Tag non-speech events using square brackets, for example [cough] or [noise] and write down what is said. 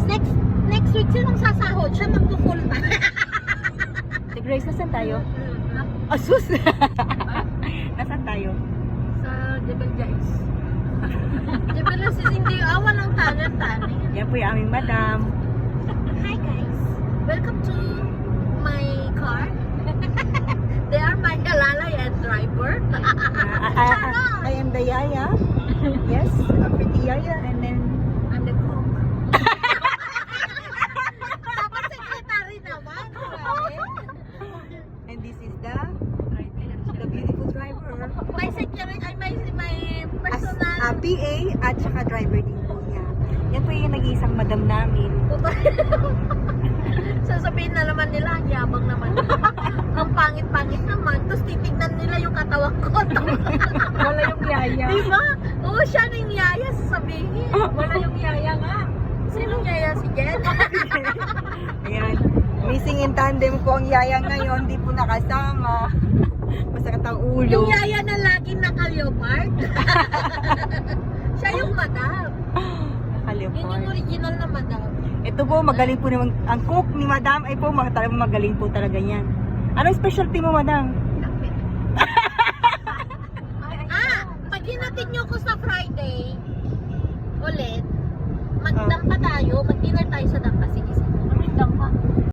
Grace. Next next week, sinong sasahod? Siya magpo-full time. [laughs] Si Grace, nasan tayo? Asus! [laughs] nasan tayo? Sa Jebel Jais. [laughs] Jebel Jais hindi awan ng tanan-tanan. Yan po yung aming madam. Hi guys. Welcome to my car. They are my halalay and driver. Ah, ah, ah, ah, I am the Yaya. Yes, a pretty Yaya. And then, I'm the cook. Dapat secretary naman. and this is the, the beautiful driver. My secretary, ay may, may As personal. a PA at saka driver din po niya. Yan po yung nag-iisang madam namin. [laughs] Sasabihin na naman nila, ang yabang naman. [laughs] ang pangit-pangit naman. Tapos titignan nila yung katawan ko. [laughs] Wala yung yaya. diba? Oo, siya na yung yaya sasabihin. Wala yung yaya nga. Sinong yaya si Jen? Ayan. Missing in tandem ko ang Yaya ngayon. Di po nakasama. Masakit ang ulo. yung yaya na naka-leopard. [laughs] siya yung madam. Yun yung original na madam. Ito po, magaling po naman. Ang cook ni madam ay po, talagang magaling po talaga yan. Anong specialty mo, madam? [laughs] Ah, pag hinatid niyo ko sa